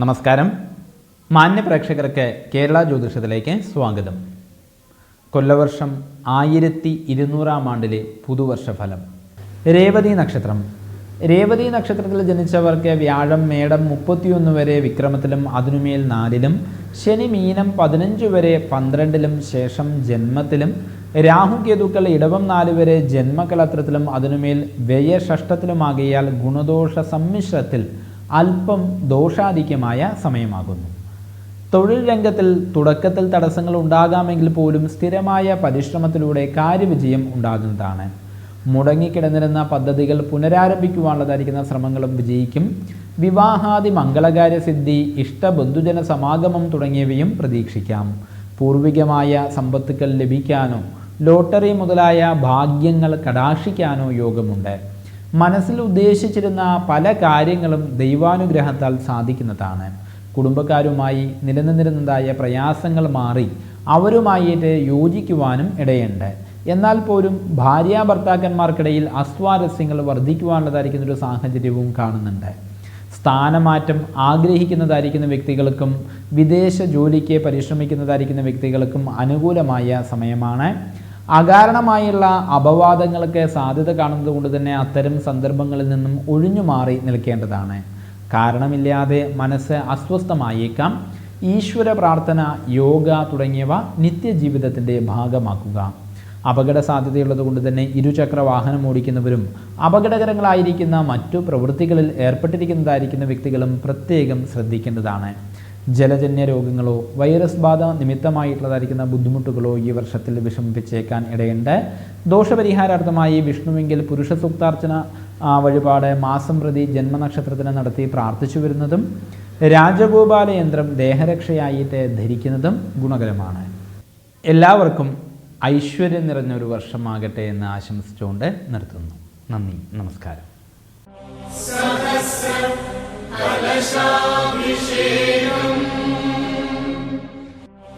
നമസ്കാരം. മാന്യ പ്രേക്ഷകർക്ക് കേരള ജ്യോതിഷത്തിലേക്ക് സ്വാഗതം. കൊല്ലവർഷം ആയിരത്തി ഇരുന്നൂറാം ആണ്ടിലെ പുതുവർഷ ഫലം രേവതി നക്ഷത്രം രേവതി നക്ഷത്രത്തിൽ ജനിച്ചവർക്ക് വ്യാഴം മേടം മുപ്പത്തിയൊന്ന് വരെ വിക്രമത്തിലും അതിനുമേൽ നാലിലും ശനി മീനം പതിനഞ്ച് വരെ പന്ത്രണ്ടിലും ശേഷം ജന്മത്തിലും രാഹു രാഹുകേതുക്കൾ ഇടവം നാല് വരെ ജന്മകലത്രത്തിലും അതിനുമേൽ വ്യയഷഷ്ടത്തിലുമാകിയാൽ ഗുണദോഷ സമ്മിശ്രത്തിൽ അല്പം ദോഷാധിക്യമായ സമയമാകുന്നു. തൊഴിൽ രംഗത്തിൽ തുടക്കത്തിൽ തടസ്സങ്ങൾ ഉണ്ടാകാമെങ്കിൽ പോലും സ്ഥിരമായ പരിശ്രമത്തിലൂടെ കാര്യവിജയം ഉണ്ടാകുന്നതാണ്. മുടങ്ങിക്കിടന്നിരുന്ന പദ്ധതികൾ പുനരാരംഭിക്കുവാനുള്ളതായിരിക്കുന്ന ശ്രമങ്ങളും വിജയിക്കും. വിവാഹാദി മംഗളകാര്യ സിദ്ധി ഇഷ്ടബന്ധുജന സമാഗമം തുടങ്ങിയവയും പ്രതീക്ഷിക്കാം. പൂർവികമായ സമ്പത്തുക്കൾ ലഭിക്കാനോ ലോട്ടറി മുതലായ ഭാഗ്യങ്ങൾ കടാക്ഷിക്കാനോ യോഗമുണ്ട്. മനസ്സിൽ ഉദ്ദേശിച്ചിരുന്ന പല കാര്യങ്ങളും ദൈവാനുഗ്രഹത്താൽ സാധിക്കുന്നതാണ്. കുടുംബക്കാരുമായി നിലനിന്നിരുന്നതായ പ്രയാസങ്ങൾ മാറി അവരുമായിട്ട് യോജിക്കുവാനും ഇടയുണ്ട്. എന്നാൽ പോലും ഭാര്യ ഭർത്താക്കന്മാർക്കിടയിൽ അസ്വാരസ്യങ്ങൾ വർദ്ധിക്കുവാനുള്ളതായിരിക്കുന്ന ഒരു സാഹചര്യവും കാണുന്നുണ്ട്. സ്ഥാനമാറ്റം ആഗ്രഹിക്കുന്നതായിരിക്കുന്ന വ്യക്തികൾക്കും വിദേശ ജോലിക്ക് പരിശ്രമിക്കുന്നതായിരിക്കുന്ന വ്യക്തികൾക്കും അനുകൂലമായ സമയമാണ്. അകാരണമായുള്ള അപവാദങ്ങൾക്ക് സാധ്യത കാണുന്നത് കൊണ്ട് തന്നെ അത്തരം സന്ദർഭങ്ങളിൽ നിന്നും ഒഴിഞ്ഞു മാറി നിൽക്കേണ്ടതാണ്. കാരണമില്ലാതെ മനസ്സ് അസ്വസ്ഥമായേക്കാം. ഈശ്വര പ്രാർത്ഥന യോഗ തുടങ്ങിയവ നിത്യജീവിതത്തിന്റെ ഭാഗമാക്കുക. അപകട സാധ്യതയുള്ളത് കൊണ്ട് തന്നെ ഇരുചക്ര വാഹനം ഓടിക്കുന്നവരും അപകടകരങ്ങളായിരിക്കുന്ന മറ്റു പ്രവൃത്തികളിൽ ഏർപ്പെട്ടിരിക്കുന്നതായിരിക്കുന്ന വ്യക്തികളും പ്രത്യേകം ശ്രദ്ധിക്കേണ്ടതാണ്. ജലജന്യ രോഗങ്ങളോ വൈറസ് ബാധ നിമിത്തമായിട്ടുള്ളതായിരിക്കുന്ന ബുദ്ധിമുട്ടുകളോ ഈ വർഷത്തിൽ വിഷമിപ്പിച്ചേക്കാൻ ഇടയുണ്ട്. ദോഷപരിഹാരാർത്ഥമായി വിഷ്ണുവെങ്കിൽ പുരുഷ സൂക്താർച്ചന വഴിപാട് മാസം പ്രതി ജന്മനക്ഷത്രത്തിന് നടത്തി പ്രാർത്ഥിച്ചു വരുന്നതും രാജഗോപാല യന്ത്രം ദേഹരക്ഷയായിട്ട് ധരിക്കുന്നതും ഗുണകരമാണ്. എല്ലാവർക്കും ഐശ്വര്യം നിറഞ്ഞൊരു വർഷമാകട്ടെ എന്ന് ആശംസിച്ചുകൊണ്ട് നിർത്തുന്നു. നന്ദി നമസ്കാരം.